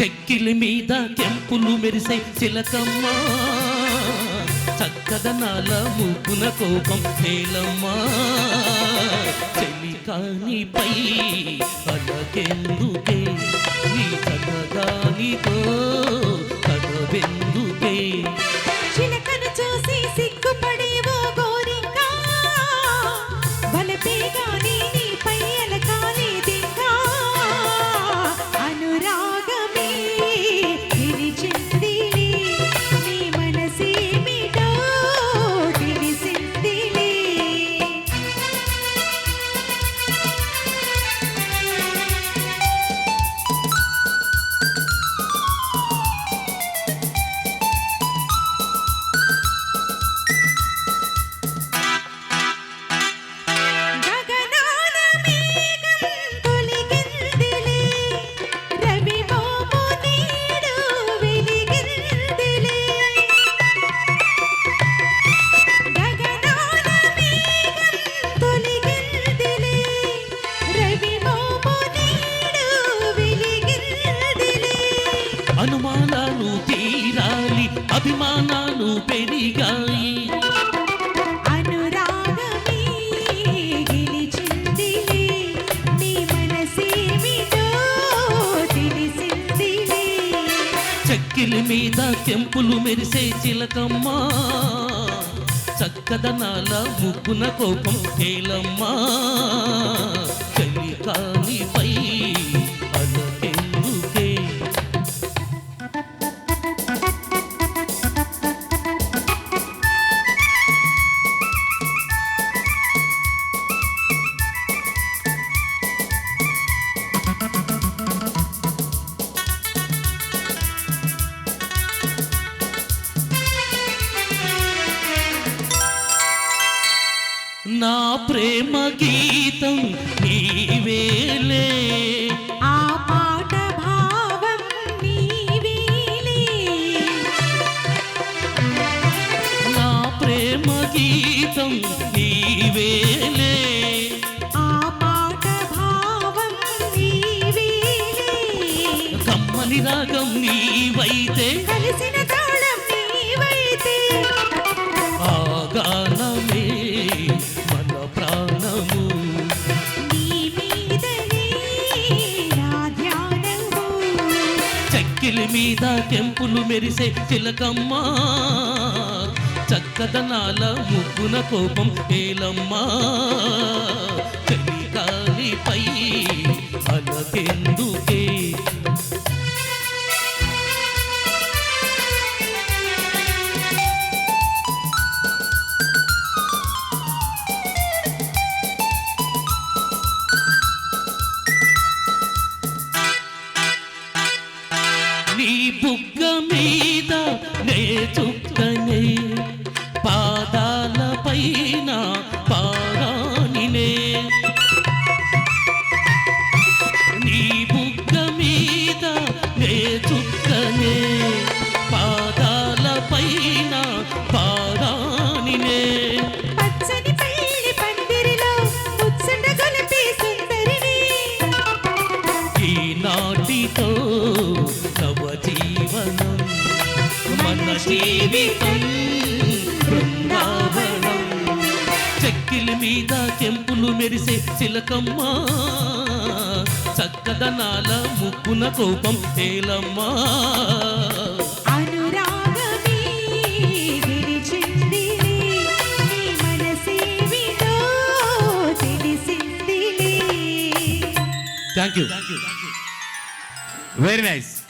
చెక్కిలి మీద కెంపులు మెరిసే చిలకమ్మ. చక్కదనాల ముగ్గున కోపం తేలమ్మా చెలి కానిపై అలకెందుకే నీ చక్కగానితో అనుమానాలు తీరాలి అభిమానాలు పెరిగాయి. చెక్కిలి మీద కెంపులు మెరిసే చిలకమ్మ చక్కదనాల ముగ్గున కోపం తేలమ్మా. నా ప్రేమ గీతం నీవేలే ఆ పాట భావం నీవేలే నా ప్రేమ గీతం నీవేలే ఆ పాట భావం నీవేలే కమ్మని రాగం నీవైతే కలిసిన మీద కెంపులు మెరిసే తిలకమ్మ చక్కదనాల ముగ్గున కోపం ఏలమ్మా బుగ్గ మీద నే చుక్కనే పాదాల పైన పారాణినే నీ బుగ్గ మీద నే చుక్కనే పాదాల పైన పారాణినే పచ్చని జీవితం బృందావనం చెక్కిలి మీద చెంపులు మెరిసే చిలకమ్మ చక్కదనాల ముక్కున కోపం తేలమ్మా థ్యాంక్ యూ వెరీ నైస్